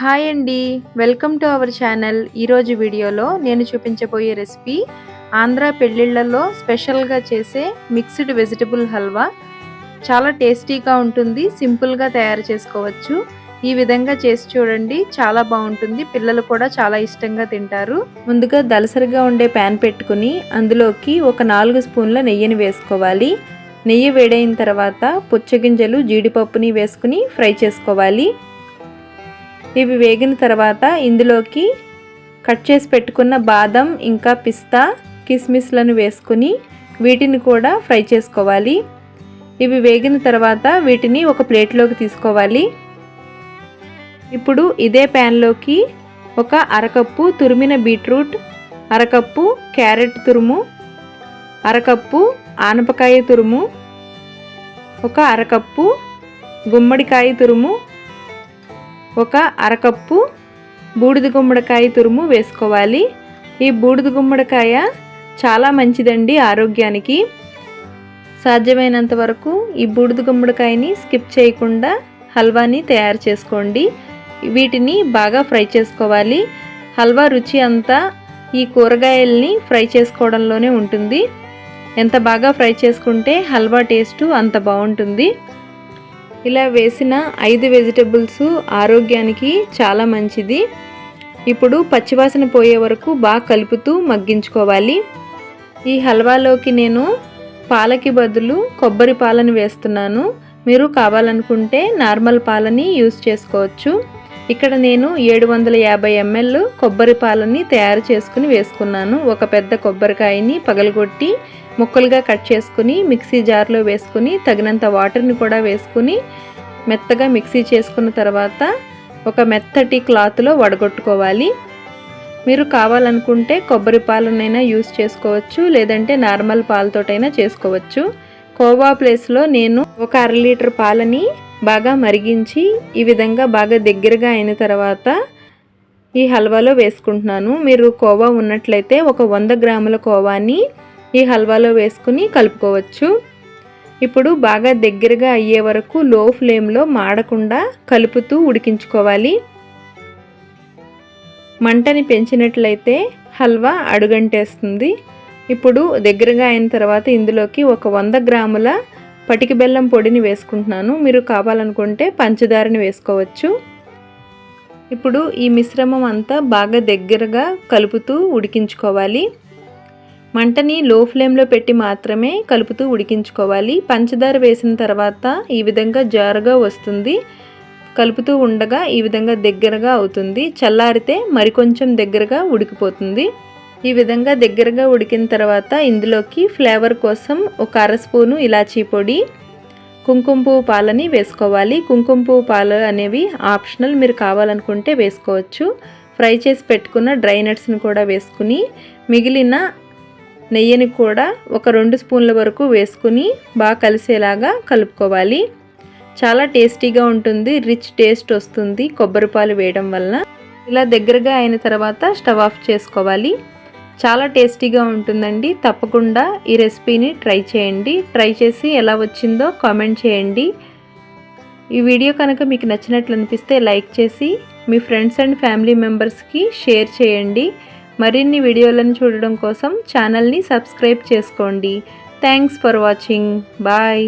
Hi అండి. Welcome to our channel. ఈరోజు వీడియోలో నేను చూపించబోయే రెసిపీ ఆంధ్ర పెళ్ళిళ్ళలో స్పెషల్గా చేసే మిక్స్డ్ వెజిటబుల్ హల్వా. చాలా టేస్టీగా ఉంటుంది సింపుల్గా తయారు చేసుకోవచ్చు. ఈ విధంగా చేసి చూడండి చాలా బాగుంటుంది. పిల్లలు కూడా చాలా ఇష్టంగా తింటారు. ముందుగా దలసరిగా ఉండే ప్యాన్ పెట్టుకుని అందులోకి ఒక నాలుగు స్పూన్ల నెయ్యిని వేసుకోవాలి. నెయ్యి వేడైన తర్వాత పుచ్చగింజలు జీడిపప్పుని వేసుకుని ఫ్రై చేసుకోవాలి. ఇవి వేగిన తర్వాత ఇందులోకి కట్ చేసి పెట్టుకున్న బాదం ఇంకా పిస్తా కిస్మిస్లను వేసుకుని వీటిని కూడా ఫ్రై చేసుకోవాలి. ఇవి వేగిన తర్వాత వీటిని ఒక ప్లేట్లోకి తీసుకోవాలి. ఇప్పుడు ఇదే ప్యాన్లోకి ఒక అరకప్పు తురిమిన బీట్రూట్ అరకప్పు క్యారెట్ తురుము అరకప్పు ఆనపకాయ తురుము ఒక అరకప్పు గుమ్మడికాయ తురుము ఒక అరకప్పు బూడిద గుమ్మడికాయ తురుము వేసుకోవాలి. ఈ బూడిద గుమ్మడికాయ చాలా మంచిదండి ఆరోగ్యానికి. సాధ్యమైనంత వరకు ఈ బూడిద గుమ్మడికాయని స్కిప్ చేయకుండా హల్వాని తయారు చేసుకోండి. వీటిని బాగా ఫ్రై చేసుకోవాలి. హల్వా రుచి అంతా ఈ కూరగాయల్ని ఫ్రై చేసుకోవడంలోనే ఉంటుంది. ఎంత బాగా ఫ్రై చేసుకుంటే హల్వా టేస్టు అంత బాగుంటుంది. ఇలా వేసిన ఐదు వెజిటబుల్స్ ఆరోగ్యానికి చాలా మంచిది. ఇప్పుడు పచ్చివాసన పోయే వరకు బాగా కలుపుతూ మగ్గించుకోవాలి. ఈ హల్వాలోకి నేను పాలకి బదులు కొబ్బరి పాలను వేస్తున్నాను. మీరు కావాలనుకుంటే నార్మల్ పాలని యూస్ చేసుకోవచ్చు. ఇక్కడ నేను ఏడు వందల యాభై ఎంఎల్ కొబ్బరి పాలని తయారు చేసుకుని వేసుకున్నాను. ఒక పెద్ద కొబ్బరికాయని పగలగొట్టి ముక్కలుగా కట్ చేసుకుని మిక్సీ జార్లో వేసుకుని తగినంత వాటర్ని కూడా వేసుకుని మెత్తగా మిక్సీ చేసుకున్న తర్వాత ఒక మెత్తటి క్లాత్లో వడగొట్టుకోవాలి. మీరు కావాలనుకుంటే కొబ్బరి పాలనైనా యూస్ చేసుకోవచ్చు లేదంటే నార్మల్ పాలతోటైనా చేసుకోవచ్చు. కోవా ప్లేస్లో నేను ఒక అర లీటర్ పాలని బాగా మరిగించి ఈ విధంగా బాగా దగ్గరగా అయిన తర్వాత ఈ హల్వాలో వేసుకుంటున్నాను. మీరు కోవా ఉన్నట్లయితే ఒక వంద గ్రాముల కోవాని ఈ హల్వాలో వేసుకుని కలుపుకోవచ్చు. ఇప్పుడు బాగా దగ్గరగా అయ్యే వరకు లో ఫ్లేమ్లో మాడకుండా కలుపుతూ ఉడికించుకోవాలి. మంటని పెంచినట్లయితే హల్వా అడుగంటేస్తుంది. ఇప్పుడు దగ్గరగా అయిన తర్వాత ఇందులోకి ఒక వంద గ్రాముల పటికి బెల్లం పొడిని వేసుకుంటున్నాను. మీరు కావాలనుకుంటే పంచదారని వేసుకోవచ్చు. ఇప్పుడు ఈ మిశ్రమం అంతా బాగా దగ్గరగా కలుపుతూ ఉడికించుకోవాలి. మంటని లో ఫ్లేమ్లో పెట్టి మాత్రమే కలుపుతూ ఉడికించుకోవాలి. పంచదార వేసిన తర్వాత ఈ విధంగా జారుగా వస్తుంది. కలుపుతూ ఉండగా ఈ విధంగా దగ్గరగా అవుతుంది. చల్లారితే మరికొంచెం దగ్గరగా ఉడికిపోతుంది. ఈ విధంగా దగ్గరగా ఉడికిన తర్వాత ఇందులోకి ఫ్లేవర్ కోసం ఒక అర స్పూను ఇలాచీ పొడి కుంకుమ పువ్వు పాలని వేసుకోవాలి. కుంకుమ పువ్వు పాలు అనేవి ఆప్షనల్ మీరు కావాలనుకుంటే వేసుకోవచ్చు. ఫ్రై చేసి పెట్టుకున్న డ్రై నట్స్ని కూడా వేసుకుని మిగిలిన నెయ్యిని కూడా ఒక రెండు స్పూన్ల వరకు వేసుకుని బాగా కలిసేలాగా కలుపుకోవాలి. చాలా టేస్టీగా ఉంటుంది రిచ్ టేస్ట్ వస్తుంది కొబ్బరి పాలు వేయడం వలన. ఇలా దగ్గరగా అయిన తర్వాత స్టవ్ ఆఫ్ చేసుకోవాలి. చాలా టేస్టీగా ఉంటుందండి. తప్పకుండా ఈ రెసిపీని ట్రై చేయండి. ట్రై చేసి ఎలా వచ్చిందో కామెంట్ చేయండి. ఈ వీడియో కనుక మీకు నచ్చినట్లు అనిపిస్తే లైక్ చేసి మీ ఫ్రెండ్స్ అండ్ ఫ్యామిలీ మెంబర్స్కి షేర్ చేయండి. మరిన్ని వీడియోలను చూడడం కోసం ఛానల్ని సబ్స్క్రైబ్ చేసుకోండి. Thanks for watching. బాయ్.